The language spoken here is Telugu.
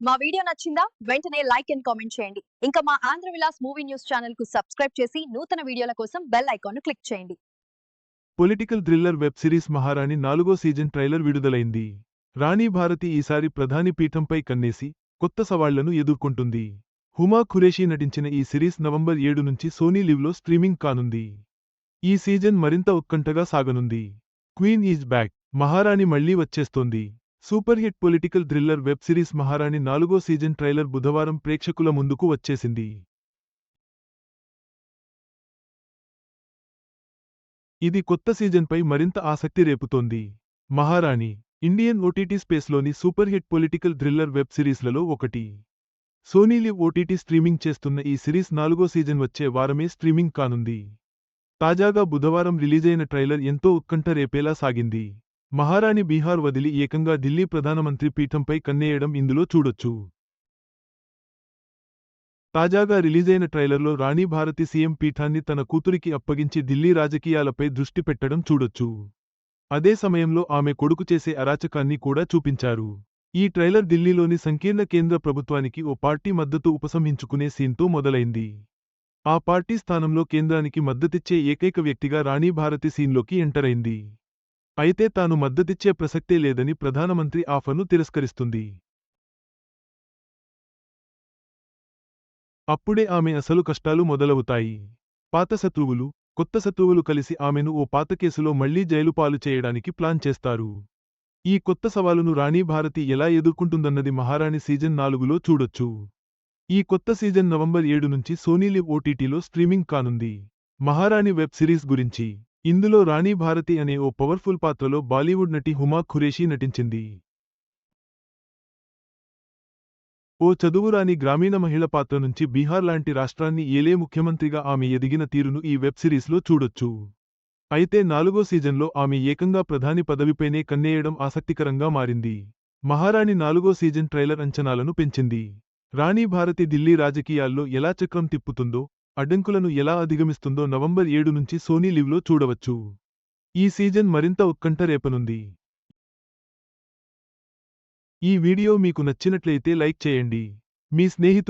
మా వీడియో నచ్చిందా? వెంటనే లైక్ అండ్ కామెంట్ చేయండి. ఇంకా మా ఆంధ్ర విలాస్ మూవీ న్యూస్ ఛానల్కు సబ్స్క్రైబ్ చేసి నూతన వీడియోల కోసం బెల్ ఐకాన్ను క్లిక్ చేయండి. Political thriller web series Maharani నాలుగో సీజన్ ట్రైలర్ విడుదలైంది. రాణి భారతి ఈసారి ప్రధాని పీఠంపై కన్నేసి కొత్త సవాళ్ళను ఎదుర్కొంటుంది. హుమా ఖురేషీ నటించిన ఈ సిరీస్ నవంబర్ ఏడు నుంచి సోనీ లివ్లో స్ట్రీమింగ్ కానుంది. ఈ సీజన్ మరింత ఉత్కంఠగా సాగనుంది. Queen is back. మహారాణి మళ్ళీ వచ్చేస్తోంది. Super hit political thriller web series Maharani నాలుగో సీజన్ ట్రైలర్ బుధవారం ప్రేక్షకుల ముందుకు వచ్చేసింది. ఇది కొత్త సీజన్పై మరింత ఆసక్తి రేపుతోంది. Maharani Indian OTT స్పేస్లోని super hit political thriller web సిరీస్లలో ఒకటి. సోనీలి ఓటీటీ స్ట్రీమింగ్ చేస్తున్న ఈ సిరీస్ నాలుగో సీజన్ వచ్చే వారమే స్ట్రీమింగ్ కానుంది. తాజాగా బుధవారం రిలీజైన ట్రైలర్ ఎంతో ఉత్కంఠ రేపేలా సాగింది. మహారాణి బీహార్ వదిలి ఏకంగా ఢిల్లీ ప్రధానమంత్రి పీఠంపై కన్నేయడం ఇందులో చూడొచ్చు. తాజాగా రిలీజైన ట్రైలర్లో రాణి భారతి సీఎం పీఠాన్ని తన కూతురికి అప్పగించి ఢిల్లీ రాజకీయాలపై దృష్టి పెట్టడం చూడొచ్చు. అదే సమయంలో ఆమె కొడుకు చేసే అరాచకాన్ని కూడా చూపించారు. ఈ ట్రైలర్ ఢిల్లీలోని సంకీర్ణ కేంద్ర ప్రభుత్వానికి ఓ పార్టీ మద్దతు ఉపసంహించుకునే సీన్తో మొదలైంది. ఆ పార్టీ స్థానంలో కేంద్రానికి మద్దతిచ్చే ఏకైక వ్యక్తిగా రాణి భారతి సీన్లోకి ఎంటరైంది అయితే తాను మద్దతిచ్చే ప్రసక్తే లేదని ప్రధానమంత్రి ఆఫర్ను తిరస్కరిస్తుంది. అప్పుడే ఆమె అసలు కష్టాలు మొదలవుతాయి. పాత శత్రువులు కొత్త శత్రువులు కలిసి ఆమెను ఓ పాత కేసులో మళ్ళీ జైలుపాలు చేయడానికి ప్లాన్ చేస్తారు. ఈ కొత్త సవాలును రాణి భారతి ఎలా ఎదుర్కొంటుందన్నది మహారాణి సీజన్ నాలుగులో చూడొచ్చు. ఈ కొత్త సీజన్ నవంబర్ ఏడు నుంచి సోనీ ఓటీటీలో స్ట్రీమింగ్ కానుంది. మహారాణి వెబ్ సిరీస్ గురించి ఇందులో రాణి భారతి అనే ఓ పవర్ఫుల్ పాత్రలో బాలీవుడ్ నటి హుమా ఖురేషీ నటించింది. ఓ చదువురాని గ్రామీణ మహిళ పాత్ర నుంచి బీహార్ లాంటి రాష్ట్రాన్ని ఏలే ముఖ్యమంత్రిగా ఆమె ఎదిగిన తీరును ఈ వెబ్ సిరీస్లో చూడొచ్చు. అయితే నాలుగో సీజన్లో ఆమె ఏకంగా ప్రధాని పదవిపైనే కన్నేయడం ఆసక్తికరంగా మారింది. మహారాణి నాలుగో సీజన్ ట్రైలర్ అంచనాలను పెంచింది. రాణి భారతి ఢిల్లీ రాజకీయాల్లో ఎలా చక్రం తిప్పుతుందో అడ్డంకులను ఎలా అధిగమిస్తుందో నవంబర్ ఏడు నుంచి సోనీ లివ్లో చూడవచ్చు. ఈ సీజన్ మరింత ఉత్కంఠ రేపనుంది. ఈ వీడియో మీకు నచ్చినట్లయితే లైక్ చేయండి. మీ స్నేహితులు